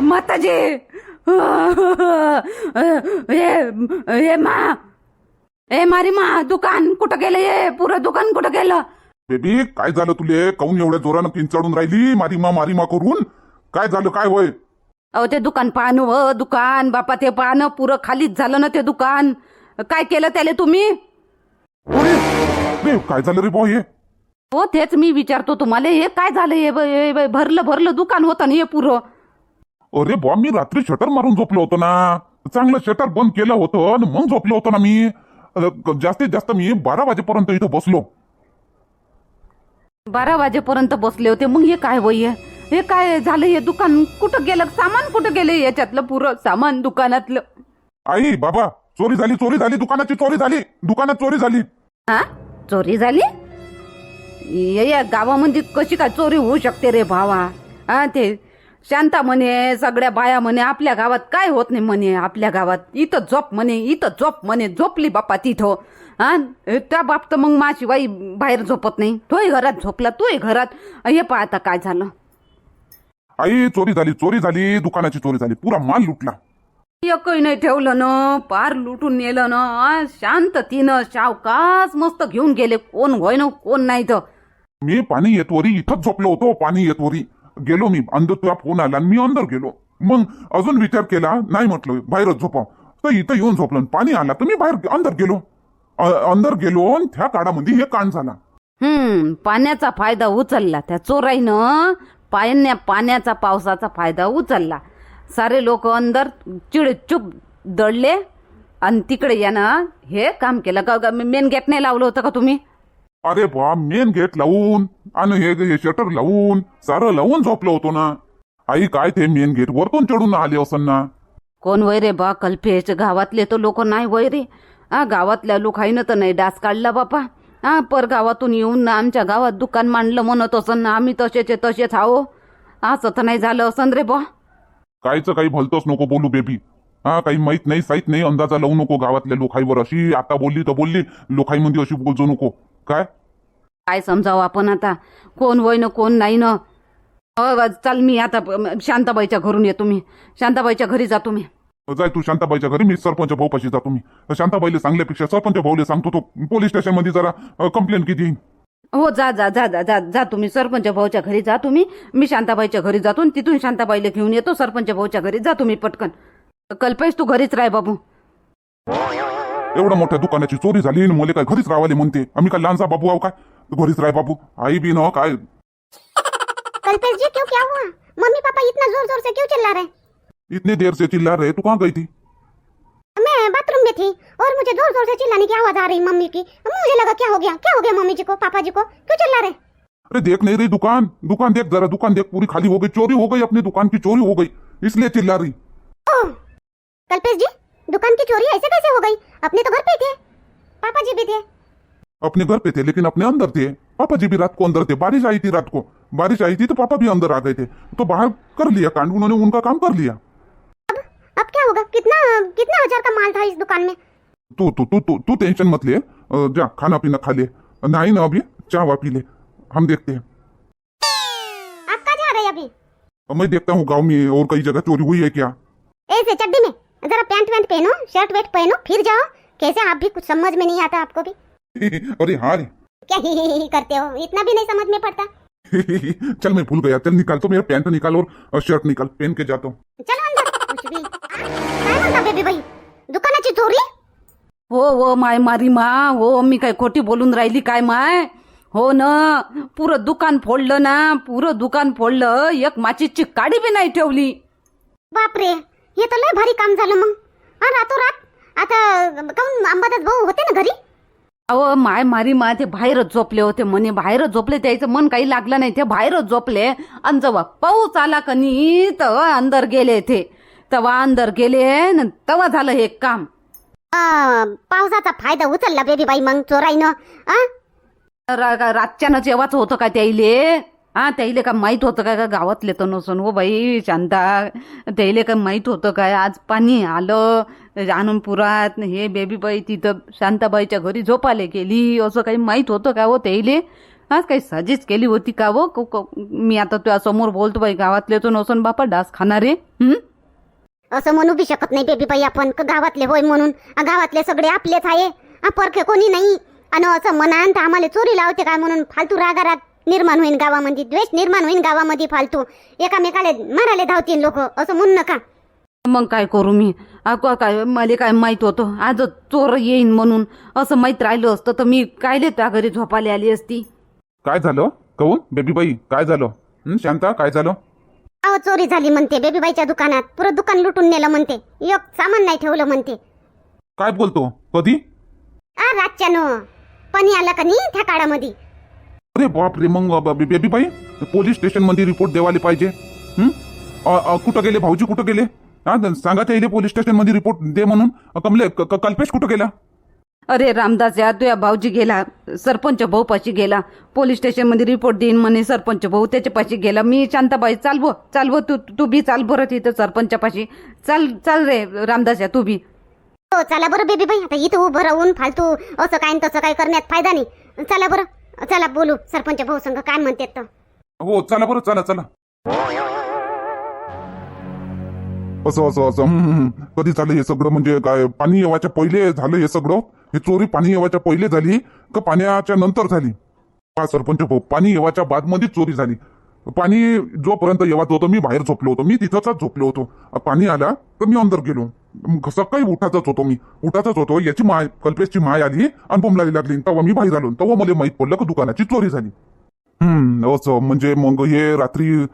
माताजी! हे हे मा! ए मारी मा दुकान कुठं गेलं हे? पुरं दुकान कुठं गेलं? बेबी काय झालं तुले? काऊन एवढ्या जोरानं किंचाळून राहिली? मारीमा मारीमा करून? काय झालं काय होय? अहो ते दुकान पाहणं व दुकान बापा ते पाहणं पुरं खालीच झालं ना ते दुकान. काय केलं त्याला तुम्ही? अरे बे काय झालं रे बॉ हे? हो तेच मी विचारतो तुम्हाला हे काय झालं? हे ब- हे ब- भरलं भरलं दुकान होतं ना हे पुरं. अरे बॉ मी रात्री शटर मारून झोपलो होतो ना. चांगलं शटर बंद केलं होतं आणि मग झोपलो होतो ना मी. जास्तीत जास्त मी बारा वाजेपर्यंत इथं बसलो. बारा वाजेपर्यंत बसले होते मग हे काय वय हे काय झालं? हे दुकान कुठं गेलं? सामान कुठं गेलं? याच्यातलं पुरं सामान दुकानातलं. आई बाबा चोरी झाली चोरी झाली दुकानाची चोरी झाली दुकानात चोरी झाली. हा? चोरी झाली? ये या गावामध्ये कशी काय चोरी होऊ शकते रे भावा? हा ते शांता म्हणे सगळ्या बाया म्हणे आपल्या गावात काय होत नाही म्हणे आपल्या गावात. इथं झोप म्हणे इथं झोप म्हणे झोपली बापा तिथं. हा? त्या बाबत मग माझी बाई बाहेर झोपत नाही. तोही घरात झोपला तोही घरात. हे पहा आता काय झालं. आई चोरी झाली चोरी झाली दुकानाची चोरी झाली पुरा माल लुटला. एकही नाही ठेवलं ना पार लुटून नेलं ना आ, शांततीनं सावकाश मस्त घेऊन गेले. कोण होय ना कोण नाही तर. मी पाणी येतवरी इथंच झोपलो होतो पाणी येतवरी. गेलो मी अंदर तुला फोन आला आणि मी अंदर गेलो. मग अजून विचार केला नाही म्हटलं बाहेरच झोपा. तर इथं येऊन झोपलं पाणी आला तर मी बाहेर अंदर गेलो. अ- अंदर गेलो आणि त्या काळामध्ये हे कांड झाला. हम्म पाण्याचा फायदा उचलला. त्या चोराईनं पाण्या पाण्याचा पावसाचा फायदा उचलला. सारे लोक अंदर चिडचूप दडले आणि तिकडे यानं हे काम केलं. का मेन गेट नाही लावलं होतं का तुम्ही? अरे बा मेन गेट लावून आणि हे हे शटर लावून सारं लावून झोपलो होतो ना. आई काय ते मेन गेट वरतून चढून आले असं ना. कोण वय रे बा कल्पेश? गावातले तर लोक नाही वय रे. हा गावातल्या लोकाईनं तर नाही. डास काढला बापा. हा पर गावातून येऊन ना आमच्या गावात दुकान मांडलं म्हणत असन ना आम्ही तसेचे तसेच आहो. असं तर नाही झालं असन रे बा. कायचं काही भलतंच नको बोलू बेबी हा काही माहीत नाही साहित नाही अंदाजा लावू नको गावातल्या लोकाईवर अशी आता बोलली तर बोलली लोकाईमध्ये अशी बोलजो नको. काय? काय समजावं आपण आता? कोण वय न कोण नाही न हो चल मी आता शांताबाईच्या घरून येतो मी. शांताबाईच्या घरी जातो मी. जाय तू शांताबाईच्या घरी मी सरपंच भाऊपाशी जातो मी. शांताबाईला सांगल्यापेक्षा सरपंच भाऊले सांगतो तो. पोलीस स्टेशनमध्ये जरा कंप्लेंट किती येईन? हो जा जा जा जा जा जा तुम्ही. सरपंच भाऊच्या घरी जा तुम्ही. मी शांताबाईच्या घरी जातो आणि तिथून शांताबाईला घेऊन येतो. सरपंच भाऊच्या घरी जा तुम्ही पटकन. कल्पेश तू घरीच राह बाबू. एवढ्या मोठ्या दुकानाची चोरी झाली आणि मुले काय घरीच रावाले म्हणते. आम्ही काय लहानसा बाबू आहो काय? घरीच राह बाबू. आई बी न काय? कल्पेश जी क्यों क्या हुआ? मम्मी पापा इतना ज़ोर ज़ोर से क्यों चिल्ला रहे? इतनी देर से चिल्ला रहे तू कहाँ गई थी? मैं बाथरूम में थी और मुझे ज़ोर ज़ोर से चिल्लाने की आवाज़ आ रही मम्मी की। मुझे लगा क्या हो गया? क्या हो गया मम्मी जी को पापा जी को? क्यों चिल्ला रहे? अरे देख नहीं रही दुकान। दुकान देख जरा दुकान देख पूरी खाली हो गई चोरी हो गई अपनी दुकान की चोरी हो गई इसलिए चिल्ला रही। कल्पेश जी दुकान की चोरी ऐसे कैसे हो गई? अपने तो घर पे थे। पापा जी भी थे। अपने घर पे थे लेकिन अपने अंदर थे। पापा जी भी रात को अंदर थे। बारिश आई थी रात को। बारिश आई थी तो पापा भी अंदर आ गए थे। तो बाहर कर लिया कांड। उन्होंने उनका काम कर लिया। अब अब क्या होगा? कितना कितना हज़ार का माल था इस दुकान में? तू तू तू तू तू टेंशन मत ले। जा खाना पीना खा ले। नहीं ना अभी चाय वा पी ले। हम देखते हैं। आप कहाँ जा रहे हैं अभी? मैं देखता हूँ गाँव में और कई जगह चोरी हुई है क्या। ऐसे चड्डी में। जरा पैंट वैंट पहनो शर्ट वेट पहनो फिर जाओ। कैसे? आप भी कुछ समझ में नहीं आता आपको भी। अरे हाँ रे। क्या ही ही ही करते हो? इतना भी नहीं समझ में पड़ता। चल मैं भूल गया। चल निकाल तो मेरा पैंट निकाल और शर्ट निकाल पहन के जाता हूँ। चलो अंदर। कुछ भी। काय म्हणता बेबी बाई? दुकानाची चोरी? हो हो माय मारी मा. हो मी काय खोटी बोलून राहिली काय माय? हो ना. पुरं दुकान फोडलं ना. पुरं दुकान फोडलं. एक माचीची काडी बी नाही ठेवली. बापरे. हे तर लय भारी काम झालं मग. हा रातोरात आता काऊन अंबादास भाऊ होते ना घरी? अहो माय मारी मा ते बाहेरच झोपले होते म्हणे. बाहेरच झोपले त्याचं मन काही लागलं नाही. ते बाहेरच झोपले. आणि जेव्हा पाऊस आला कनी तेव्हा अंदर गेले ते. तेव्हा अंदर गेले न तेव्हा झालं हे काम. पावसाचा फायदा उचलला बेबी बाई मग चोराईनं. आ? रा- रा- रातच्यानं जेवाच होतं का त्याईले? हा त्याईले का माहीत होतं काय का गावातले तर नसून हो बाई शांता त्याईले का माहीत होतं काय आज पाणी आलं आनंदपुरात हे बेबी बाई तिथं शांताबाईच्या घरी झोपाले गेली असं काही माहीत होतं का हो त्याईले आज काही साजीच केली होती का हो? वो मी आता तुझ्या समोर बोलतो बाई गावातले तो नसून बापा डास खाणारे हं? असं म्हणू बी शकत नाही बेबी बाई आपण गावातले होय म्हणून? गावातले सगळे आपलेच आहे. परखे कोणी नाही. आणि असं म्हणान तर आम्हाला चोरी लावते काय म्हणून? फालतू रागाराग निर्माण होईन गावामध्ये द्वेष निर्माण होईन गावामध्ये फालतू. एकामेकाला मारायला धावतील लोक असं म्हणू नका. मग काय करू मी? अको काय मला काय माहीत होतं? आज चोर येईन म्हणून असं माहीत राहिलं असतं तर मी कायले त्या घरी झोपायला आली असती? काय झालं? कहून बेबी बाई काय झालं? हं, शांता काय झालं? अहो चोरी झाली म्हणते बेबीबाईच्या दुकानात. पुरं दुकान लुटून नेलं म्हणते. एक सामान नाही ठेवलं म्हणते. काय बोलतो? कधी? आ रातच्यानं. पाणी आलं का नाही त्या काळामध्ये? अरे बाप रे मग ब- ब- बेबी बाई पोलीस स्टेशनमध्ये रिपोर्ट देवाले पाहिजे. हं? कुठं गेले? भाऊजी कुठं गेले? हा सांगा त्या इले पोलीस स्टेशनमध्ये रिपोर्ट दे म्हणून. अ, कमले कल्पेश कुठं गेला? अरे रामदास या तुझ्या भाऊजी गेला सरपंच भाऊ पाशी गेला. पोलीस स्टेशनमध्ये रिपोर्ट देईन म्हणे सरपंच भाऊ त्याच्या पाशी गेला. मी शांताबाई चालव चालव तू तू बी चाल बरं तिथं सरपंचा पाशी. चाल चाल रे रामदास या तू बी. हो चला बरं बेबी बाई आता इथं उभं राहून फालतू असं काय न तसं काय करण्यात फायदा नाही. चला बरं. चला बोलू. सरपंच भाऊ संघ काय म्हणतात तर? हो चला बरं चला चला. असं असं असं. कधी झालं हे सगळं? म्हणजे काय पाणी येवाच्या पहिले झालं हे सगळं? हे चोरी पाणी येवाच्या पहिले झाली का पाण्याच्या नंतर झाली? हा सरपंच भाऊ पाणी येवाच्या बादमध्ये चोरी झाली. पाणी जोपर्यंत येवात होतं मी बाहेर झोपलो होतो. मी तिथंच झोपलो होतो. पाणी आला तर मी अंदर गेलो. सकाळी उठाचाच होतो मी. उठाचाच होतो. याची माय कल्पेशची माय आली आणि लागली. तेव्हा मी बाहेर आलो. तेव्हा मला माहीत पडलं की दुकानाची चोरी झाली. हम्म असं. म्हणजे मग हे रात्री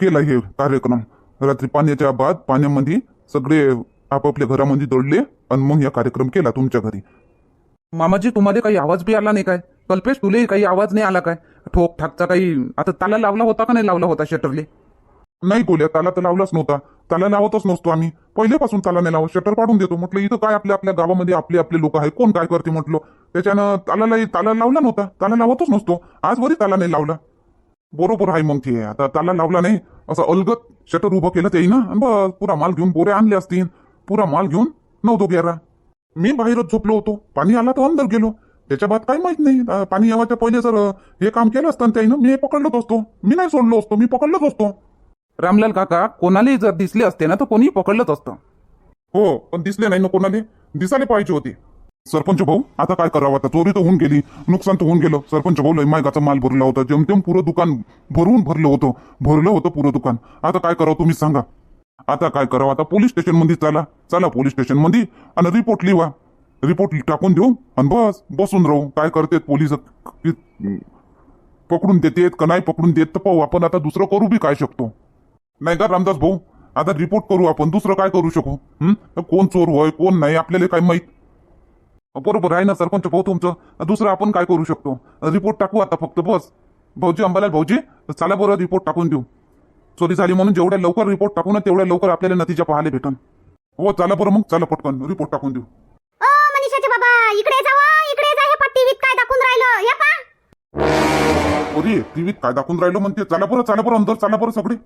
केला हे कार्यक्रम. रात्री पाण्याच्या बाद पाण्यामध्ये सगळे आपापल्या घरामध्ये दडले आणि मग या कार्यक्रम केला तुमच्या घरी. मामाजी तुम्हाला काही आवाज बी आला नाही काय? कल्पेश तुले काही आवाज नाही आला काय? ठोक ठाकचा काही आता ताला लावला होता का नाही लावला होता शटरले? नाही गोल्या ताला तर लावलाच नव्हता. ताला लावतच नसतो आम्ही. पहिल्यापासून ताला नाही लावत शटर पाडून देतो. म्हटलं इथं काय आपल्या आपल्या गावामध्ये आपले आपले लोक आहे कोण काय करते म्हटलं? त्याच्यानं तालाला ताला लावला नव्हता. ताला लावतच नसतो. आज वरी ताला नाही लावला. बरोबर आहे मग ते. आता ताला लावला नाही असं अलगत शटर उभं केलं ते ना. बस पुरा माल घेऊन बोरे आणले असतील. पुरा माल घेऊन नव्हतो गेरा मी बाहेरच झोपलो होतो. पाणी आला तर अंदर गेलो. त्याच्या बाद काही माहीत नाही. अं, पाणी यावाच्या पहिले जर अं, हे काम केलं असतं त्यानं मी पकडलोच असतो. मी नाही सोडलो असतो मी पकडलोच असतो. रामलाल काका कोणालाही जर दिसले असते ना तर कोणीही पकडलंच असतं. हो पण दिसले नाही ना कोणाले. दिसायला पाहिजे होते. सरपंच भाऊ आता काय करावं? आता चोरी तर होऊन गेली. नुकसान तर होऊन गेलं. सरपंच भाऊ लय मायगाचा माल भरला होता. जेमतेम पुरं दुकान भरून भरलं होतं. भरलं होतं पुरं दुकान. आता काय करावं तुम्ही सांगा. आता काय करावं? आता पोलीस स्टेशनमध्ये चला. चला पोलीस स्टेशनमध्ये आणि रिपोर्ट लिहा रिपोर्ट टाकून देऊ आणि बस बसून राहू. काय करतेत पोलीस? पकडून देतेत का नाही पकडून देत तर पाहू. आपण आता दुसरं करू बी काय शकतो? नाही का रामदास भाऊ? आता रिपोर्ट करू आपण. दुसरं काय करू शकू? कोण चोर होय कोण नाही आपल्याला काय माहीत? बरोबर आहे ना सरपंच भाऊ तुमचं. दुसरं आपण काय करू शकतो? रिपोर्ट टाकू आता फक्त बस. भाऊजी अंबालाल भाऊजी चला बरं रिपोर्ट टाकून देऊ. चोरी झाली म्हणून जेवढ्या लवकर रिपोर्ट टाकू ना तेवढ्या लवकर आपल्याला नतीजा पाहायला भेटन. हो चला बरं मग. चला पटकन रिपोर्ट टाकून देऊ ओ मनीषाचे बाबा इकडे जावा इकडे जा हे पट्टीवीत काय दाखवून राहिलं हे पा अरे टीव्हीत काय दाखवून राहिलो म्हणते? चला बरं चला बरं अंदर चला बरं सगळे.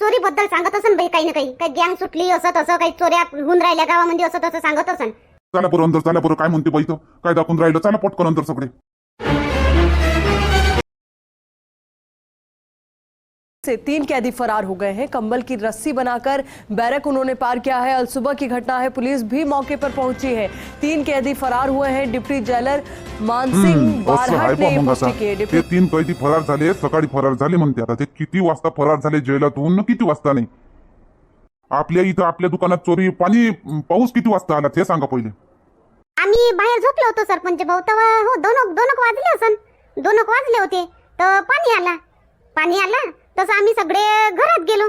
चोरी बद्दल सांगत असन बाई काही ना काही. काही गँग सुटली असं तसं काही चोऱ्या होऊन राहिल्या गावामध्ये असं तसं सांगत असन. चला बरं अंदर चला बरं. काय म्हणते बाई तो काय दाखवून राहिलं? चला पटकन अंदर सगळे. से तीन कैदी फरार हो गए हैं। कंबल की रस्सी बनाकर बैरक उन्होंने पार किया है। अलसुबह की घटना है। पुलिस भी मौके पर पहुंची है। तीन कैदी फरार हुए हैं। डिप्टी जेलर आहे बारहट ने पुष्टि तीन कैदी फरार झाले सकाळी फरार झाले म्हणते आता. ते किती वाजता फरार झाले जेलातून? किती वाजता नाही? आपल्या इथं आपल्या दुकानात चोरी पाणी पाऊस किती वाजता आला ते सांगा पहिले. आम्ही बाहेर झोपलो होतो सरपंच भाऊ. तेव्हा हो दोन दोन वाजले असन. दोन वाजले होते तर पाणी आला. पाणी आला? तसं आम्ही सगळे घरात गेलो.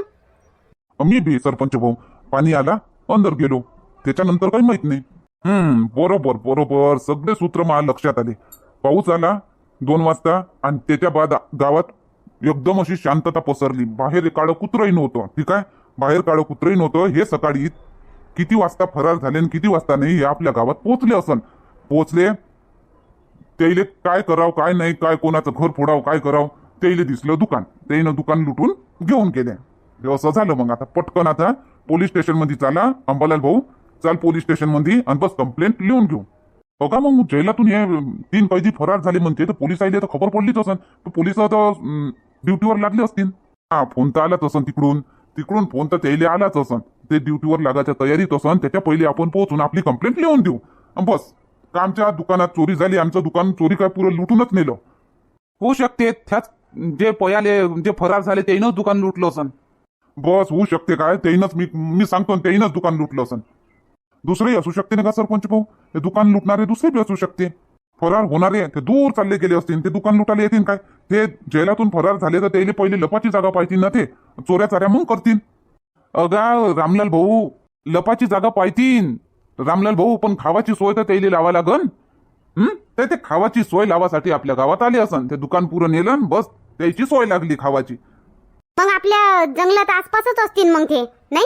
मी बी सरपंच भाऊ. पाणी आला अंदर गेलो. त्याच्यानंतर काही माहीत नाही. हम्म बरोबर बरोबर. सगळे सूत्र मला लक्षात आले. पाऊस आला दोन वाजता आणि त्याच्या बाद गावात एकदम अशी शांतता पसरली. बाहेर काळं कुत्रही नव्हतं. ठीक आहे? बाहेर काळं कुत्रही नव्हतं. हे सकाळी किती वाजता फरार झाले आणि किती वाजता नाही हे आपल्या गावात पोहोचले असन. पोहोचले त्याला काय करावं काय नाही काय कोणाचं घर फोडावं काय करावं? त्याला दिसलं दुकान. त्याईनं दुकान लुटून घेऊन गेले. हे असं झालं मग. आता पटकन आता पोलीस स्टेशनमध्ये चाला. अंबालाल भाऊ चाल पोलीस स्टेशनमध्ये आणि बस कंप्लेंट लिहून घेऊ. हो का मग? जेलातून हे तीन कैदी फरार झाले म्हणते. तर पोलीस आले तर खबर पडलीच असन. तर पोलीस तर ड्युटीवर लागले असतील. हा फोन तर आलाच असन तिकडून. तिकडून फोन तर त्याला आलाच असन. ते ड्युटीवर लागायच्या तयारीत असन. त्याच्या पहिले आपण पोहोचून आपली कंप्लेंट लिहून देऊ. बस. का आमच्या दुकानात चोरी झाली? आमचं दुकान चोरी काय पुरं लुटूनच नेलं. होऊ शकते. त्याच जे पयाले जे फरार झाले त्यानं दुकान लुटलं असन. बस होऊ शकते काय? त्याईनच मी मी सांगतो ना, दुकान लुटलं असन. दुसरंही असू शकते ना का सरपंच भाऊ? हे दुकान लुटणारे दुसरे बी असू शकते. फरार होणारे ते दूर चालले गेले असतील ते दुकान लुटायला येतील काय? ते जेलातून फरार झाले तर त्याला पहिले लपाची जागा पाहिजे ना ते? चोऱ्या चाऱ्या मग करतील. अगा रामलाल भाऊ लपाची जागा पाहतीन रामलाल भाऊ पण खावाची सोय तर त्याला लावा लागन. हं? ते ते खावाची सोय लावासाठी आपल्या गावात आले असन. ते दुकान पुरं नेलं बस. त्याची सोय लागली खावाची. मग आपल्या जंगलात आसपासच असतील मग ते नाही?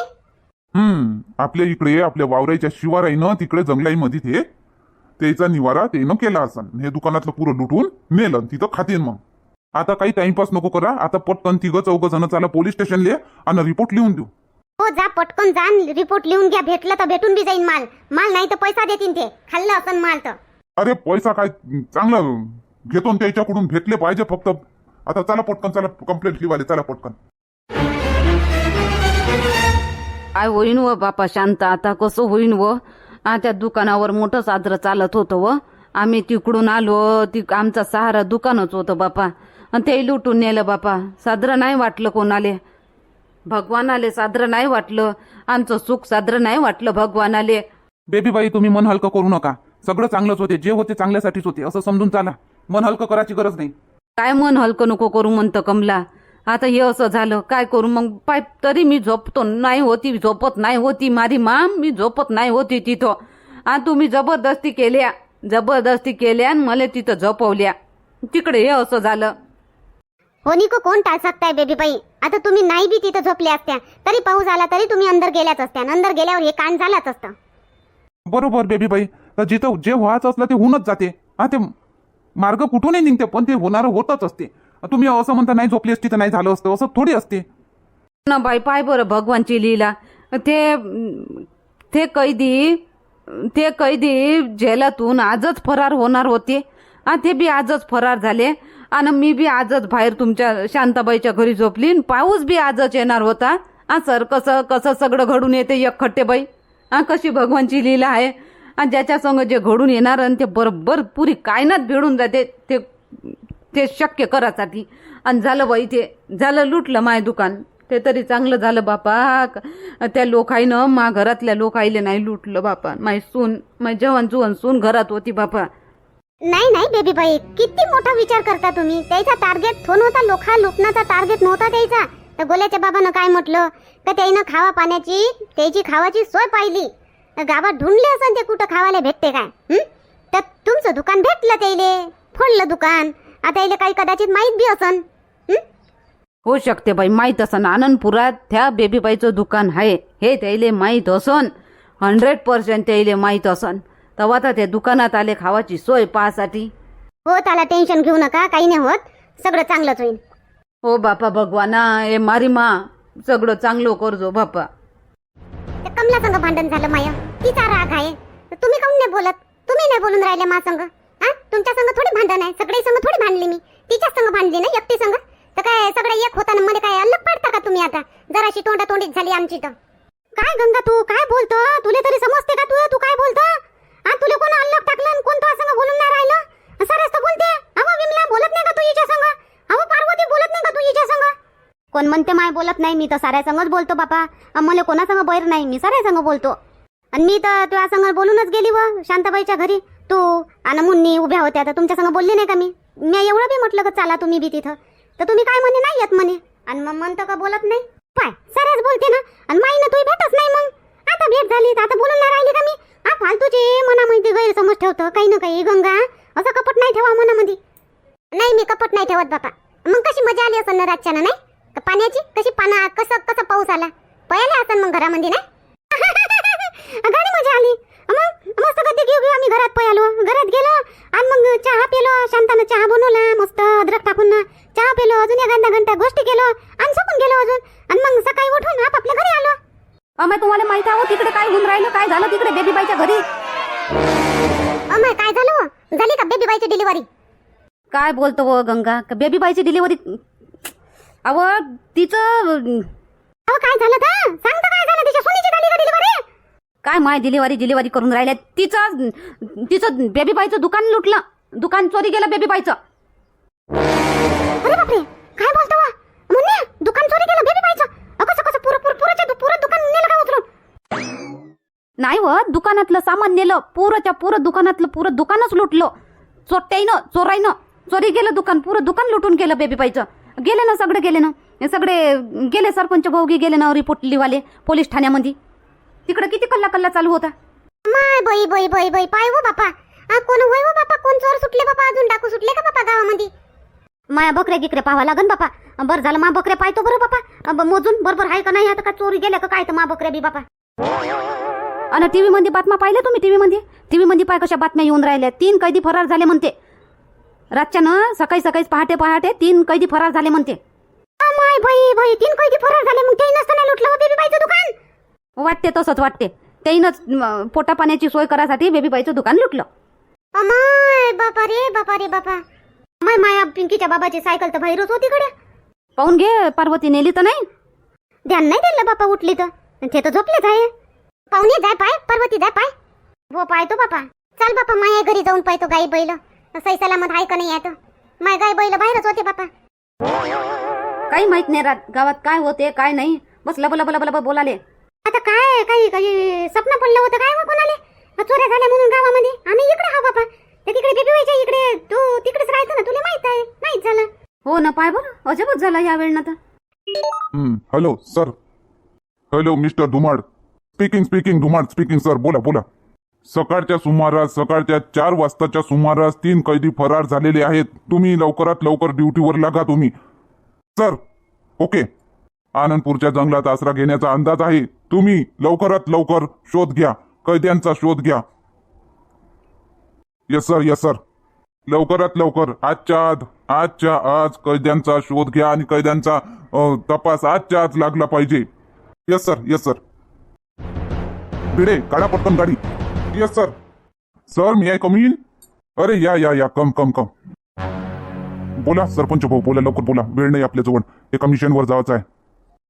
हम्म आपल्या इकडे आपल्या वावराच्या शिवाराईनं तिकडे जंगलाईमध्ये ते त्याचा निवारा त्यानं केला असन. हे दुकानातलं पुरं लुटून नेलं तिथं खातीन मग. आता काही टाइमपास नको करा आता पटकन तिघं चौघ जण चाला पोलीस स्टेशनले आणि रिपोर्ट लिहून देऊ. हो जा पटकन जा रिपोर्ट लिहून घ्या. भेटलं तर भेटून बी जाईन माल. माल नाही तर पैसा देतील ते. खाल्लं असन माल तर. अरे पैसा काय चांगला घेतो न त्याच्याकडून. भेटले पाहिजे फक्त आता चला पटकन चला कंप्लेंट लिवाले चला पटकन. काय होईन व बापा शांत आता कसं होईन व? आ त्या दुकानावर मोठं साजरं चालत होतं व. आम्ही तिकडून आलो ती आमचा सहारा दुकानच होतं बापा. आणि ते लुटून नेलं बापा. साजरं नाही वाटलं कोणाले. भगवानाले साजरं नाही वाटलं. आमचं सुख साजरं नाही वाटलं भगवानाले. बेबी बाई तुम्ही मन हलकं करू नका. सगळं चांगलंच होते जे होते चांगल्यासाठीच होते. असं समजून चाला. मन हलकं करायची गरज नाही. काय मन हलकं नको करू म्हणतं कमला. आता हे असं झालं काय करू? मग पाय तरी मी झोपतो. नाही होती झोपत नाही होती माझी माम मी झोपत नाही होती तिथं. आ तुम्ही जबरदस्ती केल्या जबरदस्ती केल्या आणि मला तिथं झोपवल्या. तिकडे हे असं झालं. हो निको कोण टाळ सकताय बेबी बाई आता तुम्ही नाही बी तिथं झोपल्या असत्या. तरी पाऊस आला तरी तुम्ही अंदर गेल्याच असत्या आणि अंदर गेल्यावर हे कांड झालाच असतं. बरोबर बेबी बाई तर जिथं जे व्हायचं असलं ते होऊनच जाते. हा ते मार्ग कुठूनही निघते पण ते होणारं होतच असते. तुम्ही असं म्हणता नाही झोपली असती तर नाही झालं असतं असं थोडी असते. ना बाई पाय बरं भगवानची लीला. ते ते कैदी ते कैदी जेलातून आजच फरार होणार होते. आ ते बी आजच फरार झाले. आणि मी बी आजच बाहेर तुमच्या शांताबाईच्या घरी झोपली आणि पाऊस बी आजच येणार होता. आ सर कसं कसं सगळं घडून येते एक खट्टे बाई. आ कशी भगवानची लीला आहे. आणि ज्याच्या संग जे घडून येणार आणि ते बरोबर पुरी कायनात भिडून जाते ते ते शक्य करासाठी. आणि झालं बाई ते झालं लुटलं माय दुकान. ते तरी चांगलं झालं बापा. त्या लोकाईनं मा घरातल्या लोकाईले नाही लुटलं बापा. माय सून माय जवान जुवन सून घरात होती बापा. नाही नाही बेबी बाई किती मोठा विचार करता तुम्ही. त्याचा टार्गेट थोन होता लोखा लुटण्याचा टार्गेट नव्हता त्याचा. तर गोल्याच्या बाबानं काय म्हटलं? का त्याईनं खावा पाण्याची त्याची खावाची सोय पाहिली. गावात ढूंढले असं ते कुठं खावायला भेटते काय हं? तर तुमचं दुकान भेटलं त्याईले फोडलं दुकान. आता यायले काही कदाचित माहीत बी असन हं? होऊ शकते बाई माहीत असन. आनंदपुरात त्या बेबीबाईचं दुकान आहे हे त्याईले माहीत असन. हंड्रेड पर्सेंट त्याईले माहीत असन. तेव्हा तर ते दुकानात आले खावाची सोय पाहासाठी. हो त्याला टेन्शन घेऊ नका काही नाही होत. सगळं चांगलंच होईल. हो बापा भगवाना ए मारी मा सगळं चांगलं करजो बापा. त्या कमला संग भांडण झालं माय. तिचा राग आहे. तुम्ही काऊन नाही बोलत? तुम्ही नाही बोलून राहिले मा संग? हा तुमच्या संग थोडी भांडण आहे. सगळे संग थोडी भांडली मी. तिच्या संग भांडली ना एकटी संग? तर काय सगळे एक होता मध्ये काय अलग पाडता का तुम्ही आता? जराशी तोंडा तोंडीत झाली आमची तर. काय गंगा तू? काय बोलतो? तुले तरी समजते का तू? तू काय बोलतो? हा तुले कोण अलग टाकलं आणि कोण संग बोलून नाही राहिलं? सरस तर बोलते. अहो विमला बोलत नाही का तू हिच्या संग? अहो पार्वती बोलत नाही का तू हिच्या संग? कोण म्हणते माय बोलत नाही मी तर साऱ्या संगच बोलतो बापा. मला कोणासंग बैर नाही मी साऱ्या संग बोलतो. आणि मी तर तुझ्या संग बोलूनच गेली व शांताबाईच्या घरी. तू आणि मुन्नी उभ्या होत्या तर तुमच्या संग बोलली नाही का मी? मी एवढं बी म्हटलं का चला तुम्ही बी तिथं? तर तुम्ही काय म्हणे? नाही येत म्हणे. आणि मग म्हणतो का बोलत नाही? पाय साऱ्याच बोलते ना. आणि माई ना तुही भेटच नाही मग. आता भेट झाली तर आता बोलून नाही राहिली का मी? हा फालतूची मनामध्ये गैरसमज ठेवतं काही ना काही गंगा असं कपट नाही ठेवा मनामध्ये. नाही मी कपट नाही ठेवत बापा. मग कशी मजा आली असं ना नाही? का पाण्याची कशी पाना कसं कसं पाऊस आला? पयाला असं मग घरामध्ये नाही? गाडी मजा आली. मग? मस्त गद्दी घेऊ घेऊ आम्ही घरात पयालो घरात गेलो आणि मग चहा पेलो. शांतानं चहा बनवला. मस्त अद्रक टाकून ना चहा पेलो. अजून एक अर्धा घंटा गोष्टी केलो आणि झोपून गेलो अजून. आणि मग सकाळी उठून आपापल्या घरी आलो. अमय तुम्हाला माहीत आहे हो तिकडे काय होऊन राहिलं? काय झालं तिकडे बेबीबाईच्या घरी? अ, अमाय काय झालं हो? झाली का बेबी बाईची डिलिव्हरी काय बोलतो व गंगा? बेबी बाईची डिलिव्हरी अव तिचं अहो काय झालं का सांग तर काय झालं? तिच्या सोनीची झाली का डिलिव्हरी काय माय डिलिव्हरी डिलिव्हरी करून राहिल्या? तिचं तिचं बेबी बाईचं दुकान लुटलं. दुकान चोरी गेलं बेबी बाईचं. अरे बापरे काय बोलतो वा? मुन्ने दुकान चोरी केलं बेबी बाईचं. अ, कसं कसं? पुरं पुरं पुरं पुरं दुकान नेलं का उचलून? नाही व दुकानातलं सामान नेलं. पुरंच्या पुरं दुकानातलं पुरं दुकानच लुटलं. चोट्याईनं चोराईनं चोरी गेलं दुकान. पुरं दुकान लुटून गेलं बेबी बाईचं. गेले ना सगळे गेले ना. सगळे गेले सरपंच भाऊगी गेले ना रिपोर्ट लिवाले पोलीस ठाण्यामध्ये. तिकडे किती कल्ला कल्ला चालू होता? माय बाई बाई बाई बाई पाय हो बापा. आ, कोण होय हो बापा? कोण चोर सुटले बापा? अजून डाकू सुटले का बापा गावामध्ये? माया बकऱ्या गिकऱ्या पाहावं लागन बापा. बरं झालं मा बकऱ्या पाहतो बरं बापा. मोजून बरोबर आहे का नाही? आता का चोरी गेल्या का काय? तर मा बकऱ्या बी बापा. आणि टीव्ही मध्ये बातम्या पाहिल्या तुम्ही? टीव्ही मध्ये? टीव्ही मध्ये पाय कशा बातम्या येऊन राहिल्या? तीन कैदी फरार झाले म्हणते. रातच्यानं सकाळी सकाळी पहाटे पहाटे तीन कैदी फरार झाले म्हणते. माय बाई बाई तीन कैदी फरार झाले. मग ते नसताना लुटलं हो बेबी बाईचं दुकान? वाटते तसंच वाटते. त्याईनंच म, पोटा पाण्याची सोय करासाठी बेबी बाईचं दुकान लुटलं. अमाय बापा रे बापा रे बापा. माय माया पिंकीच्या बाबाची सायकल तर बाहेरच होती कडे पाहून घे पार्वती नेली तर नाही. ध्यान नाही दिलं बापा उठली तर. ते तर झोपलेच आहे पाहुणे जाय पाय पार्वती जाय पाय. हो पाहतो बापा. चाल बापा माया घरी जाऊन पाहतो गाई बैल. सही सलामत आहे का नाही आहे तर माय गाई बैल बाहेरच होते बापा. काही माहीत नाही रात गावात काय होते काय नाही. बस लब लब लब लब बोलाले. आता काय काही काही स्वप्न पडलं होतं काय हो कोणाले चोऱ्या झाल्या म्हणून गावामध्ये. आम्ही इकडे हा बापा. ते तिकडे बेबी व्हायच्या इकडे. तू तिकडेच राहायचं ना तुला माहीत आहे. माहीत झालं. हो ना पाय बरं. अजबच झाला या वेळ ना तर hello sir hello mister Dhumad speaking speaking Dhumad speaking sir बोला बोला. सकाळच्या सुमारास सकाळच्या चार वाजताच्या सुमारास तीन कैदी फरार झालेले आहेत. तुम्ही लवकरात लवकर ड्युटीवर लागा तुम्ही. Sir okay. आनंदपूरच्या जंगलात आसरा घेण्याचा अंदाज आहे. तुम्ही लवकरात लवकर शोध घ्या. कैद्यांचा शोध घ्या. येस सर येस सर लवकरात लवकर आजच्या आज आजच्या आज कैद्यांचा शोध घ्या आणि कैद्यांचा तपास आजच्या आज लागला पाहिजे. Yes sir yes sir Bhide काढा पटकन गाडी. Yes sir. Sir may I come in अरे या या या कम कम कम। बोला सरपंच भाऊ बोला लवकर बोला। वेळ नाही आपल्याजवळ एका मिशनवर जायचं आहे।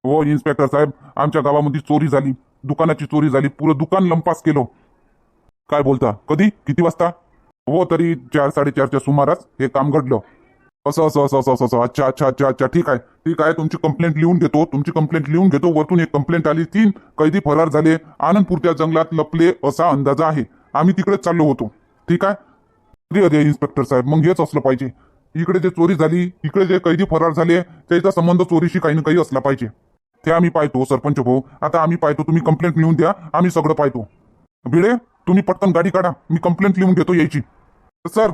हो इन्स्पेक्टर साहेब आमच्या गावामध्ये चोरी झाली. दुकानाची चोरी झाली. पुरं दुकान लंपास केलं. काय बोलता? कधी? किती वाजता? हो तरी चार साडेचारच्या सुमारास हे काम घडलं. असं असं असं असं असं असं. अच्छा अच्छा अच्छा अच्छा. ठीक आहे ठीक आहे. तुमची कंप्लेंट लिहून घेतो. तुमची कंप्लेंट लिहून घेतो. वरतून एक कंप्लेंट आली. तीन कैदी फरार झाले. आनंदपूरच्या जंगलात लपले असा अंदाजा आहे. आम्ही तिकडेच चाललो होतो. ठीक आहे? अरे अरे इन्स्पेक्टर साहेब मग हेच असलं पाहिजे. इकडे जे चोरी झाली इकडे जे कैदी फरार झाले त्याचा संबंध चोरीशी काही ना काही असला पाहिजे. ते आम्ही पाहतो सरपंच भाऊ. आता आम्ही पाहतो तुम्ही कंप्लेंट लिहून द्या. आम्ही सगळं पाहतो. भिडे तुम्ही पटकन गाडी काढा. मी कंप्लेंट लिहून घेतो यायची. सर.